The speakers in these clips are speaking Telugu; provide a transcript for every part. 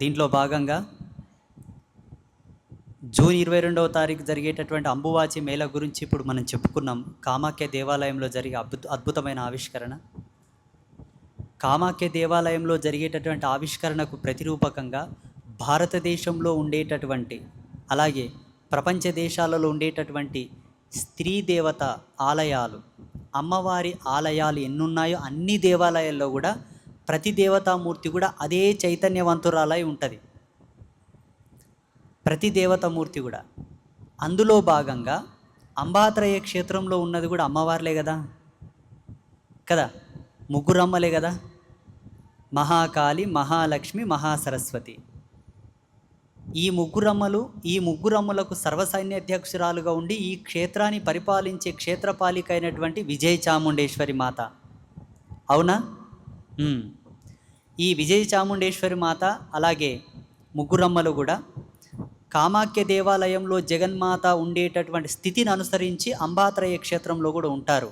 దీంట్లో భాగంగా జూన్ ఇరవై రెండవ తారీఖు జరిగేటటువంటి అంబువాచి మేళ గురించి ఇప్పుడు మనం చెప్పుకున్నాం. కామాఖ్య దేవాలయంలో జరిగే అద్భుత అద్భుతమైన ఆవిష్కరణ. కామాఖ్య దేవాలయంలో జరిగేటటువంటి ఆవిష్కరణకు ప్రతిరూపకంగా భారతదేశంలో ఉండేటటువంటి అలాగే ప్రపంచ దేశాలలో ఉండేటటువంటి స్త్రీ దేవత ఆలయాలు అమ్మవారి ఆలయాలు ఎన్నున్నాయో అన్ని దేవాలయాల్లో కూడా ప్రతి దేవతామూర్తి కూడా అదే చైతన్యవంతురాలై ఉంటుంది. ప్రతి దేవతామూర్తి కూడా. అందులో భాగంగా అంబాత్రయ క్షేత్రంలో ఉన్నది కూడా అమ్మవార్లే కదా? కదా? ముగ్గురమ్మలే కదా? మహాకాళి మహాలక్ష్మి మహాసరస్వతి. ఈ ముగ్గురమ్మలు ఈ ముగ్గురమ్మలకు సర్వసైన్యాధ్యక్షురాలుగా ఉండి ఈ క్షేత్రాన్ని పరిపాలించే క్షేత్రపాలిక అయినటువంటి విజయ చాముండేశ్వరి మాత. అవునా? ఈ విజయ చాముండేశ్వరి మాత అలాగే ముగ్గురమ్మలు కూడా కామాఖ్య దేవాలయంలో జగన్మాత ఉండేటటువంటి స్థితిని అనుసరించి అంబాత్రయ క్షేత్రంలో కూడా ఉంటారు.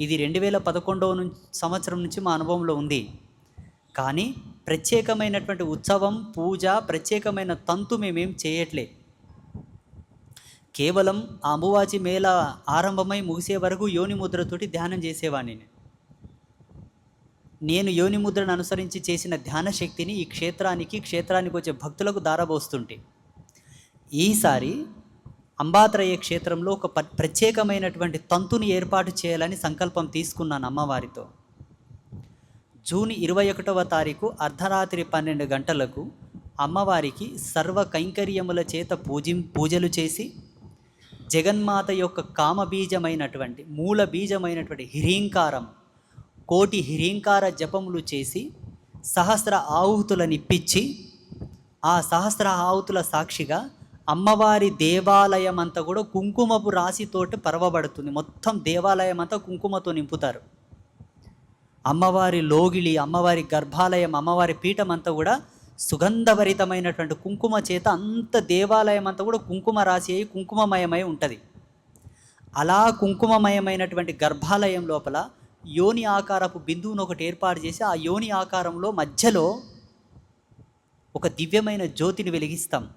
ఇది రెండు వేల పదకొండవ నుంచి సంవత్సరం నుంచి మా అనుభవంలో ఉంది. కానీ ప్రత్యేకమైనటువంటి ఉత్సవం పూజ ప్రత్యేకమైన తంతు మేమేం చేయట్లే. కేవలం ఆ అంబువాచి మేళ ఆరంభమై ముగిసే వరకు యోని ముద్రతోటి ధ్యానం చేసేవాడిని నేను. యోని ముద్రను అనుసరించి చేసిన ధ్యాన శక్తిని ఈ క్షేత్రానికి క్షేత్రానికి వచ్చే భక్తులకు దారబోస్తుంటే ఈసారి అంబాత్రయ క్షేత్రంలో ఒక ప్రత్యేకమైనటువంటి తంతుని ఏర్పాటు చేయాలని సంకల్పం తీసుకున్నాను అమ్మవారితో జూన్ ఇరవై ఒకటవ తారీఖు అర్ధరాత్రి పన్నెండు గంటలకు అమ్మవారికి సర్వ కైంకర్యముల చేత పూజి పూజలు చేసి జగన్మాత యొక్క కామబీజమైనటువంటి మూల బీజమైనటువంటి హిరీంకారం కోటి హిరీంకార జపములు చేసి సహస్ర ఆహుతులనిప్పించి ఆ సహస్ర ఆహుతుల సాక్షిగా అమ్మవారి దేవాలయం అంతా కూడా కుంకుమపు రాశితోటి పరవబడుతుంది. మొత్తం దేవాలయం అంతా కుంకుమతో నింపుతారు. అమ్మవారి లోగిలి అమ్మవారి గర్భాలయం అమ్మవారి పీఠం అంతా కూడా సుగంధభరితమైనటువంటి కుంకుమ చేత అంత దేవాలయం అంతా కూడా కుంకుమ రాశి అయి కుంకుమమయమై ఉంటుంది. అలా కుంకుమమయమైనటువంటి గర్భాలయం లోపల యోని ఆకారపు బిందువును ఒకటి ఏర్పాటు చేసి ఆ యోని ఆకారంలో మధ్యలో ఒక దివ్యమైన జ్యోతిని వెలిగిస్తాం.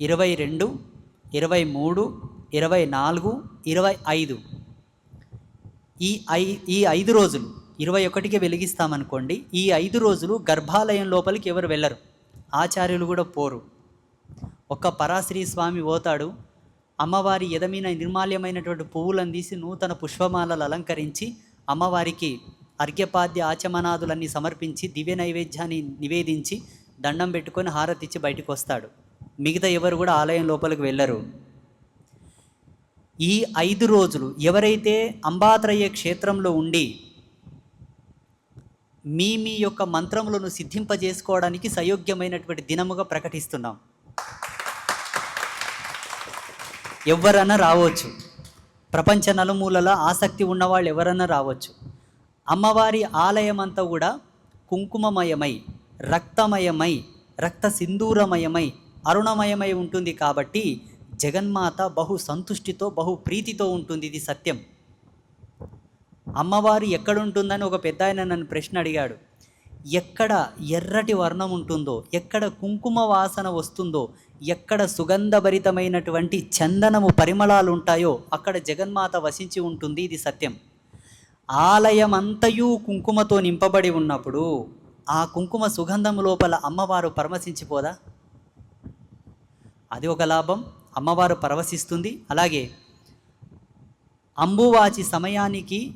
ఇరవై రెండు ఇరవై మూడు ఇరవై నాలుగు ఇరవై ఐదు. ఈ ఐ ఈ ఐదు రోజులు ఇరవై ఒకటికి వెలిగిస్తామనుకోండి ఈ ఐదు రోజులు గర్భాలయం లోపలికి ఎవరు వెళ్ళరు. ఆచార్యులు కూడా పోరు. ఒక్క పరాశ్రీ స్వామి పోతాడు అమ్మవారి ఎదమైన నిర్మాల్యమైనటువంటి పువ్వులను తీసి నూతన పుష్పమాలలు అలంకరించి అమ్మవారికి అర్ఘ్యపాద్య ఆచమనాదులన్నీ సమర్పించి దివ్య నైవేద్యాన్ని నివేదించి దండం పెట్టుకొని హారతిచ్చి బయటకు వస్తాడు. మిగతా ఎవరు కూడా ఆలయం లోపలికి వెళ్ళరు. ఈ ఐదు రోజులు ఎవరైతే అంబాత్రయ్య క్షేత్రంలో ఉండి మీ మీ యొక్క మంత్రములను సిద్ధింపజేసుకోవడానికి సయోగ్యమైనటువంటి దినముగా ప్రకటిస్తున్నాం. ఎవరన్నా రావచ్చు. ప్రపంచ నలుమూలల ఆసక్తి ఉన్నవాళ్ళు ఎవరన్నా రావచ్చు. అమ్మవారి ఆలయం అంతా కూడా కుంకుమమయమై రక్తమయమై రక్త సింధూరమయమై అరుణమయమై ఉంటుంది కాబట్టి జగన్మాత బహు సంతుష్టితో బహు ప్రీతితో ఉంటుంది ఇది సత్యం. అమ్మవారు ఎక్కడుంటుందని ఒక పెద్ద ఆయన నన్ను ప్రశ్న అడిగాడు. ఎక్కడ ఎర్రటి వర్ణం ఉంటుందో ఎక్కడ కుంకుమ వాసన వస్తుందో ఎక్కడ సుగంధభరితమైనటువంటి చందనము పరిమళాలు ఉంటాయో అక్కడ జగన్మాత వసించి ఉంటుంది ఇది సత్యం. ఆలయం అంతయు కుంకుమతో నింపబడి ఉన్నప్పుడు ఆ కుంకుమ సుగంధం లోపల అమ్మవారు పరమశించిపోదా అది ఒక లాభం అమ్మవారు పరవశిస్తుంది. అలాగే అంబువాచి సమయానికి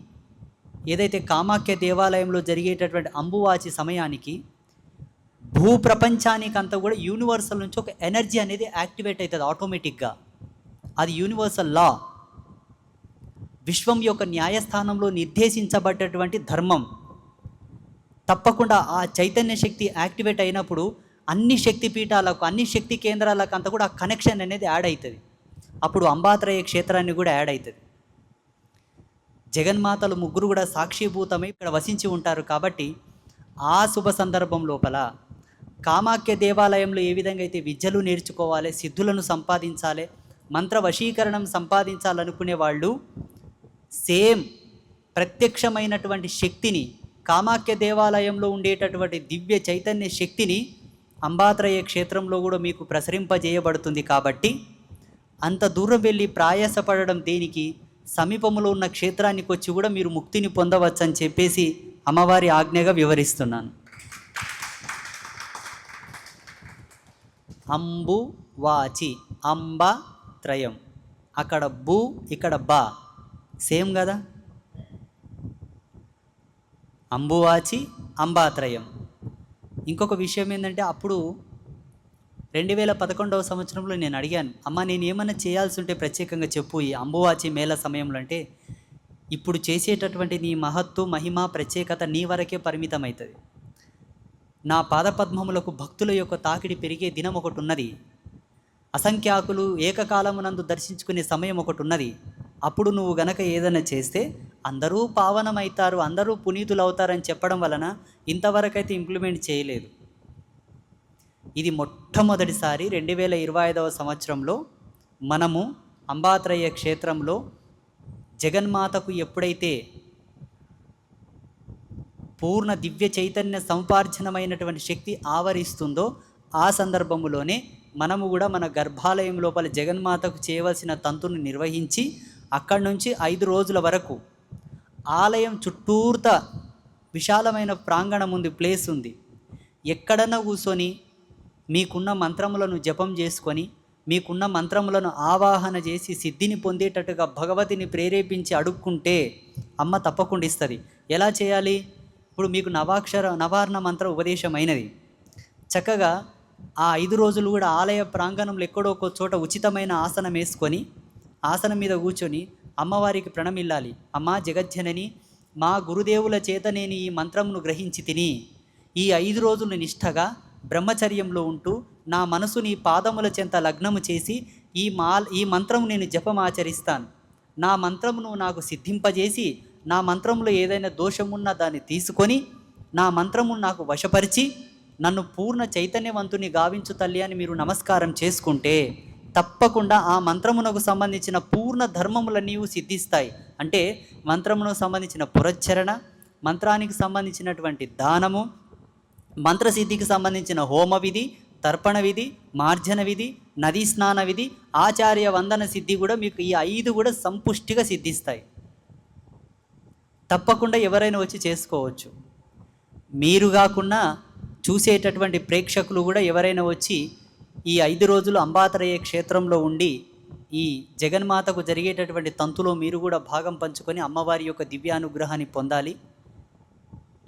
ఏదైతే కామాఖ్య దేవాలయంలో జరిగేటటువంటి అంబువాచి సమయానికి భూ అంతా కూడా యూనివర్సల్ నుంచి ఒక ఎనర్జీ అనేది యాక్టివేట్ అవుతుంది ఆటోమేటిక్గా. అది యూనివర్సల్ లా. విశ్వం యొక్క న్యాయస్థానంలో నిర్దేశించబడ్డటువంటి ధర్మం. తప్పకుండా ఆ చైతన్య శక్తి యాక్టివేట్ అయినప్పుడు అన్ని శక్తి పీఠాలకు అన్ని శక్తి కేంద్రాలకు అంతా కూడా ఆ కనెక్షన్ అనేది యాడ్ అవుతుంది. అప్పుడు అంబాత్రయ క్షేత్రాన్ని కూడా యాడ్ అవుతుంది. జగన్మాతలు ముగ్గురు కూడా సాక్షిభూతమై ఇక్కడ వసించి ఉంటారు కాబట్టి ఆ శుభ సందర్భం లోపల కామాఖ్య దేవాలయంలో ఏ విధంగా అయితే విద్యలు నేర్చుకోవాలి సిద్ధులను సంపాదించాలి మంత్ర వశీకరణం సంపాదించాలనుకునే వాళ్ళు సేమ్ ప్రత్యక్షమైనటువంటి శక్తిని కామాఖ్య దేవాలయంలో ఉండేటటువంటి దివ్య చైతన్య శక్తిని అంబాత్రయ క్షేత్రంలో కూడా మీకు ప్రసరింపజేయబడుతుంది కాబట్టి అంత దూరం వెళ్ళి ప్రయాసపడడం దేనికి? సమీపంలో ఉన్న క్షేత్రానికి వచ్చి కూడా మీరు ముక్తిని పొందవచ్చని చెప్పేసి అమ్మవారి ఆజ్ఞగా వివరిస్తున్నాను. అంబు వాచి అంబ త్రయం. అక్కడ బు ఇక్కడ బా. సేమ్ కదా? అంబువాచి అంబాత్రయం ఇంకొక విషయం ఏంటంటే అప్పుడు రెండు వేల పదకొండవ సంవత్సరంలో నేను అడిగాను అమ్మ నేను ఏమైనా చేయాల్సి ఉంటే ప్రత్యేకంగా చెప్పు ఈ అంబువాచి మేళ సమయంలో అంటే ఇప్పుడు చేసేటటువంటి నీ మహత్తు మహిమ ప్రత్యేకత నీ వరకే పరిమితమవుతుంది నా పాదపద్మములకు భక్తుల యొక్క తాకిడి పెరిగే దినం ఒకటి ఉన్నది. అసంఖ్యాకులు ఏకకాలమునందు దర్శించుకునే సమయం ఒకటి ఉన్నది. అప్పుడు నువ్వు గనక ఏదైనా చేస్తే అందరూ పావనమవుతారు అందరూ పునీతులు అవుతారని చెప్పడం వలన ఇంతవరకైతే ఇంప్లిమెంట్ చేయలేదు. ఇది మొట్టమొదటిసారి రెండు వేల ఇరవై ఐదవ సంవత్సరంలో మనము అంబాత్రయ్య క్షేత్రంలో జగన్మాతకు ఎప్పుడైతే పూర్ణ దివ్య చైతన్య సంపార్జనమైనటువంటి శక్తి ఆవరిస్తుందో ఆ సందర్భములోనే మనము కూడా మన గర్భాలయం లోపల జగన్మాతకు చేయవలసిన తంతును నిర్వహించి అక్కడి నుంచి ఐదు రోజుల వరకు ఆలయం చుట్టూర్త విశాలమైన ప్రాంగణం ఉంది ప్లేస్ ఉంది. ఎక్కడన్నా కూర్చొని మీకున్న మంత్రములను జపం చేసుకొని మీకున్న మంత్రములను ఆవాహన చేసి సిద్ధిని పొందేటట్టుగా భగవతిని ప్రేరేపించి అడుక్కుంటే అమ్మ తప్పకుండా ఇస్తుంది. ఎలా చేయాలి? ఇప్పుడు మీకు నవాక్షర నవార్ణ మంత్ర ఉపదేశమైనది. చక్కగా ఆ ఐదు రోజులు కూడా ఆలయ ప్రాంగణంలో ఎక్కడో ఒక చోట ఉచితమైన ఆసనం వేసుకొని ఆసనం మీద కూర్చొని అమ్మవారికి ప్రణమిల్లాలి అమ్మా జగజ్జనని మా గురుదేవుల చేత నేను ఈ మంత్రమును గ్రహించి తిని ఈ ఐదు రోజులు నిష్ఠగా బ్రహ్మచర్యంలో ఉంటూ నా మనసు నీ పాదముల చెంత లగ్నము చేసి ఈ మా ఈ మంత్రము నేను జపమాచరిస్తాను. నా మంత్రమును నాకు సిద్ధింపజేసి నా మంత్రంలో ఏదైనా దోషమున్నా దాన్ని తీసుకొని నా మంత్రమును నాకు వశపరిచి నన్ను పూర్ణ చైతన్యవంతుని గావించు తల్లి అని మీరు నమస్కారం చేసుకుంటే తప్పకుండా ఆ మంత్రమునకు సంబంధించిన పూర్ణ ధర్మములన్నీ సిద్ధిస్తాయి. అంటే మంత్రమునకు సంబంధించిన పురచ్చరణ మంత్రానికి సంబంధించినటువంటి దానము మంత్రసిద్ధికి సంబంధించిన హోమ విధి తర్పణ విధి మార్జన విధి నదీ స్నాన విధి ఆచార్య వందన సిద్ధి కూడా మీకు ఈ ఐదు కూడా సంపుష్టిగా సిద్ధిస్తాయి. తప్పకుండా ఎవరైనా వచ్చి చేసుకోవచ్చు. మీరు కాకుండా చూసేటటువంటి ప్రేక్షకులు కూడా ఎవరైనా వచ్చి ఈ ఐదు రోజులు అంబాతరయ్య క్షేత్రంలో ఉండి ఈ జగన్మాతకు జరిగేటటువంటి తంతులో మీరు కూడా భాగం పంచుకొని అమ్మవారి యొక్క దివ్యానుగ్రహాన్ని పొందాలి.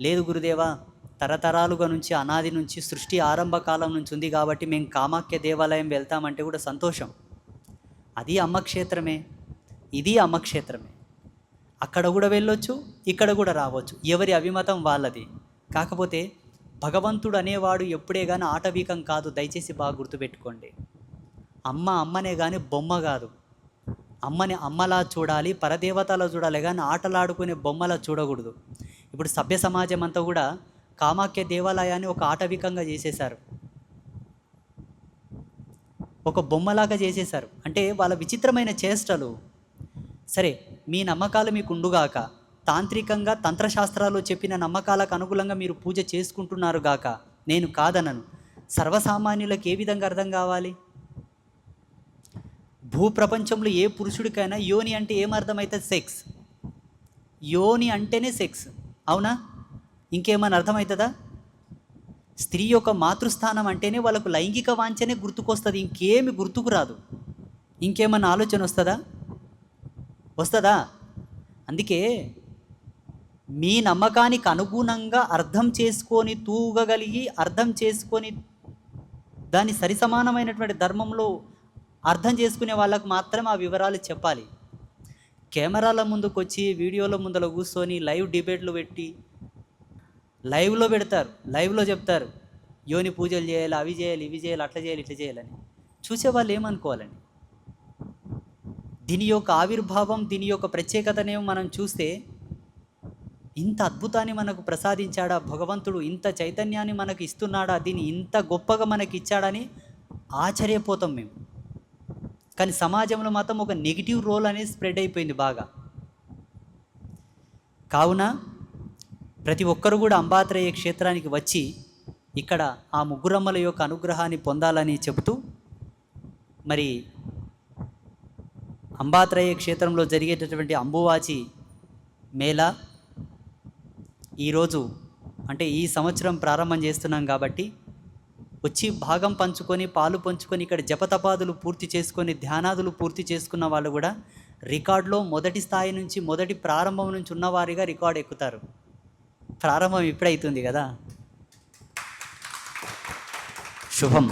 లేదు గురుదేవా తరతరాలుగా నుంచి అనాది నుంచి సృష్టి ఆరంభ కాలం నుంచి ఉంది కాబట్టి మేము కామాఖ్య దేవాలయం వెళ్తామంటే కూడా సంతోషం. అది అమ్మక్షేత్రమే ఇది అమ్మక్షేత్రమే అక్కడ కూడా వెళ్ళొచ్చు ఇక్కడ కూడా రావచ్చు. ఎవరి అభిమతం వాళ్ళది. కాకపోతే భగవంతుడు అనేవాడు ఎప్పుడే కానీ ఆటవీకం కాదు దయచేసి బాగా గుర్తుపెట్టుకోండి. అమ్మ అమ్మనే కానీ బొమ్మ కాదు. అమ్మని అమ్మలా చూడాలి పరదేవతలా చూడాలి కానీ ఆటలాడుకునే బొమ్మలా చూడకూడదు. ఇప్పుడు సభ్య సమాజం అంతా కూడా కామాఖ్య దేవాలయాన్ని ఒక ఆటవికంగా చేసేశారు. ఒక బొమ్మలాగా చేసేశారు. అంటే వాళ్ళ విచిత్రమైన చేష్టలు. సరే మీ నమ్మకాలు మీకు ఉండుగాక తాంత్రికంగా తంత్రశాస్త్రాలు చెప్పిన నమ్మకాలకు అనుగుణంగా మీరు పూజ చేసుకుంటున్నారు గాక నేను కాదనను. సర్వసామాన్యులకు ఏ విధంగా అర్థం కావాలి? భూప్రపంచంలో ఏ పురుషుడికైనా యోని అంటే ఏమర్థమవుతుంది సెక్స్. యోని అంటేనే సెక్స్. అవునా? ఇంకేమైనా అర్థమవుతుందా? స్త్రీ యొక్క మాతృస్థానం అంటేనే వాళ్ళకు లైంగిక వాంఛనే గుర్తుకొస్తుంది ఇంకేమి గుర్తుకు రాదు. ఇంకేమైనా ఆలోచన వస్తుందా? వస్తుందా? అందుకే మీ నమ్మకానికి అనుగుణంగా అర్థం చేసుకొని తూగగలిగి అర్థం చేసుకొని దాని సరిసమానమైనటువంటి ధర్మంలో అర్థం చేసుకునే వాళ్ళకు మాత్రమే ఆ వివరాలు చెప్పాలి. కెమెరాల ముందుకు వచ్చి వీడియోల ముందర కూర్చొని లైవ్ డిబేట్లు పెట్టి లైవ్లో పెడతారు లైవ్లో చెప్తారు యోని పూజలు చేయాలి అవి చేయాలి ఇవి చేయాలి అట్లా చేయాలి ఇట్లా చేయాలని చూసే వాళ్ళు ఏమనుకోవాలండి? దీని యొక్క ఆవిర్భావం దీని యొక్క ప్రత్యేకతనేమో మనం చూస్తే ఇంత అద్భుతాన్ని మనకు ప్రసాదించాడా భగవంతుడు ఇంత చైతన్యాన్ని మనకు ఇస్తున్నాడా దీన్ని ఇంత గొప్పగా మనకి ఇచ్చాడని ఆశ్చర్యపోతాం మేము. కానీ సమాజంలో మాత్రం ఒక నెగిటివ్ రోల్ అనేది స్ప్రెడ్ అయిపోయింది బాగా. కావున ప్రతి ఒక్కరు కూడా అంబాత్రేయ క్షేత్రానికి వచ్చి ఇక్కడ ఆ ముగ్గురమ్మల యొక్క అనుగ్రహాన్ని పొందాలని చెబుతూ మరి అంబాత్రేయ క్షేత్రంలో జరిగేటటువంటి అంబువాచి మేళా ఈరోజు అంటే ఈ సంవత్సరం ప్రారంభం చేస్తున్నాం కాబట్టి వచ్చి భాగం పంచుకొని పాలు పంచుకొని ఇక్కడ జపతపాదులు పూర్తి చేసుకొని ధ్యానాదులు పూర్తి చేసుకున్న వాళ్ళు కూడా రికార్డులో మొదటి స్థాయి నుంచి మొదటి ప్రారంభం నుంచి ఉన్నవారిగా రికార్డు ఎక్కుతారు. ప్రారంభం ఇప్పుడైతుంది కదా. శుభం.